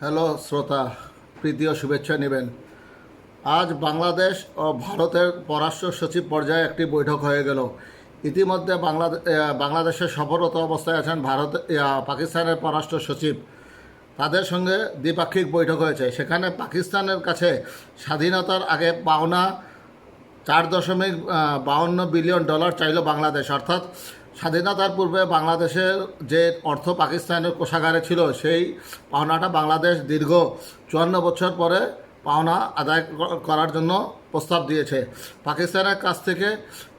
Hello শ্রোতা প্রীতি ও শুভেচ্ছা নেবেন। আজ বাংলাদেশ ও ভারতের পররাষ্ট্র সচিব পর্যায়ে একটি বৈঠক হয়ে গেল। ইতিমধ্যে বাংলাদেশ বাংলাদেশের সফররত অবস্থায় আছেন ভারত পাকিস্তানের পররাষ্ট্র সচিব। তাদের সঙ্গে দ্বিপাক্ষিক বৈঠক হয়েছে। সেখানে পাকিস্তানের কাছে স্বাধীনতার আগে পাওনা চার দশমিক বাউন্ন বিলিয়ন ডলার চাইল বাংলাদেশ। অর্থাৎ স্বাধীনতার পূর্বে বাংলাদেশের যে অর্থ পাকিস্তানের কোষাগারে ছিল, সেই পাওনাটা বাংলাদেশ দীর্ঘ চুয়ান্ন বছর পরে পাওনা আদায় করার জন্য প্রস্তাব দিয়েছে। পাকিস্তানের কাছ থেকে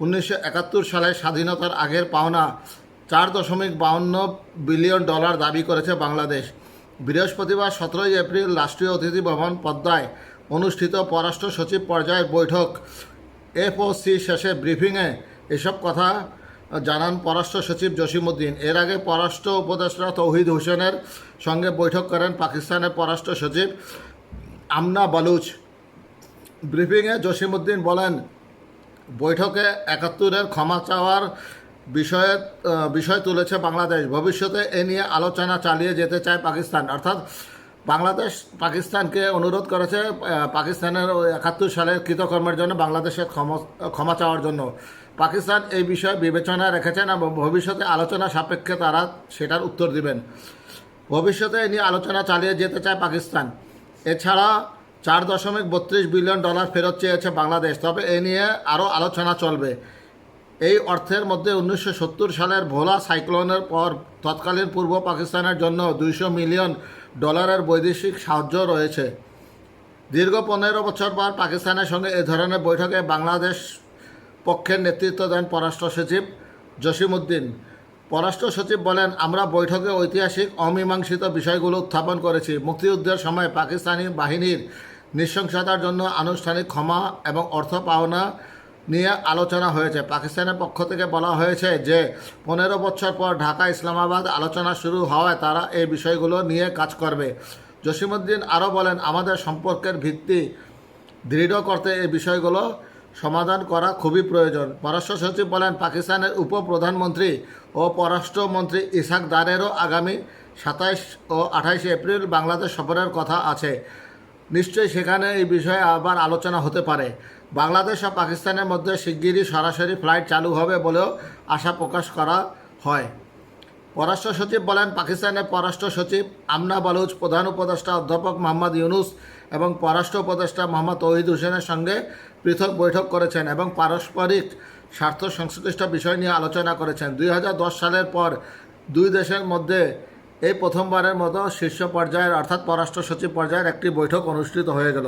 উনিশশো একাত্তর সালে স্বাধীনতার আগের পাওনা চার দশমিক বাউন্ন বিলিয়ন ডলার দাবি করেছে বাংলাদেশ। বৃহস্পতিবার সতেরোই এপ্রিল রাষ্ট্রীয় অতিথি ভবন পদ্মায় অনুষ্ঠিত পররাষ্ট্র সচিব পর্যায়ের বৈঠক। এফ এফওসি শেষে ব্রিফিংয়ে এসব কথা জানান পররাষ্ট্র সচিব জসিমউদ্দিন। এর আগে পররাষ্ট্র উপদেষ্টা তৌহিদ হোসেনের সঙ্গে বৈঠক করেন পাকিস্তানের পররাষ্ট্র সচিব আমনা বালুচ। ব্রিফিংয়ে জসিমউদ্দিন বলেন, বৈঠকে একাত্তরের ক্ষমা চাওয়ার বিষয়ে বিষয় তুলেছে বাংলাদেশ। ভবিষ্যতে এ নিয়ে আলোচনা চালিয়ে যেতে চায় পাকিস্তান। অর্থাৎ বাংলাদেশ পাকিস্তানকে অনুরোধ করেছে পাকিস্তানের একাত্তর সালের কৃতকর্মের জন্য বাংলাদেশের ক্ষমা ক্ষমা চাওয়ার জন্য। পাকিস্তান এই বিষয়ে বিবেচনায় রেখেছেন এবং ভবিষ্যতে আলোচনা সাপেক্ষে তারা সেটার উত্তর দিবেন। ভবিষ্যতে এ নিয়ে আলোচনা চালিয়ে যেতে চায় পাকিস্তান। এছাড়া চার দশমিক বত্রিশ বিলিয়ন ডলার ফেরত চেয়েছে বাংলাদেশ। তবে এ নিয়ে আরও আলোচনা চলবে। এই অর্থের মধ্যে উনিশশো সত্তর সালের ভোলা সাইক্লোনের পর তৎকালীন পূর্ব পাকিস্তানের জন্য দুইশো মিলিয়ন ডলারের বৈদেশিক সাহায্য রয়েছে। দীর্ঘ পনেরো বছর পর পাকিস্তানের সঙ্গে এ ধরনের বৈঠকে বাংলাদেশ পক্ষের নেতৃত্ব দেন পররাষ্ট্র সচিব জসিমউদ্দিন। পররাষ্ট্র সচিব বলেন, আমরা বৈঠকে ঐতিহাসিক, অমীমাংসিত বিষয়গুলো উত্থাপন করেছি। মুক্তিযুদ্ধের সময় পাকিস্তানি বাহিনীর নৃশংসতার জন্য আনুষ্ঠানিক ক্ষমা এবং অর্থ পাওনা নিয়ে আলোচনা হয়েছে। পাকিস্তানের পক্ষ থেকে বলা হয়েছে যে, পনেরো বছর পর ঢাকা ইসলামাবাদ আলোচনা শুরু হওয়ায় তারা এই বিষয়গুলো নিয়ে কাজ করবে। জসিমউদ্দিন আরও বলেন, আমাদের সম্পর্কের ভিত্তি দৃঢ় করতে এই বিষয়গুলো সমাধান করা খুবই প্রয়োজন। পররাষ্ট্র সচিব বলেন, পাকিস্তানের উপপ্রধানমন্ত্রী ও পররাষ্ট্রমন্ত্রী ইসাক দারেরও আগামী সাতাইশ ও আঠাইশে এপ্রিল বাংলাদেশ সফরের কথা আছে। নিশ্চয়ই সেখানে এই বিষয়ে আবার আলোচনা হতে পারে। বাংলাদেশ ও পাকিস্তানের মধ্যে শিগগিরই সরাসরি ফ্লাইট চালু হবে বলেও আশা প্রকাশ করা হয়। পররাষ্ট্র সচিব বলেন, পাকিস্তানের পররাষ্ট্র সচিব আমনা বালুচ প্রধান উপদেষ্টা অধ্যাপক মোহাম্মদ ইউনুস এবং পররাষ্ট্র উপদেষ্টা মোহাম্মদ ওহিদ হোসেনের সঙ্গে পৃথক বৈঠক করেছেন এবং পারস্পরিক স্বার্থ সংশ্লিষ্ট বিষয় নিয়ে আলোচনা করেছেন। দুই হাজার দশ সালের পর দুই দেশের মধ্যে এই প্রথমবারের মতো শীর্ষ পর্যায়ের অর্থাৎ পররাষ্ট্র সচিব পর্যায়ের একটি বৈঠক অনুষ্ঠিত হয়ে গেল।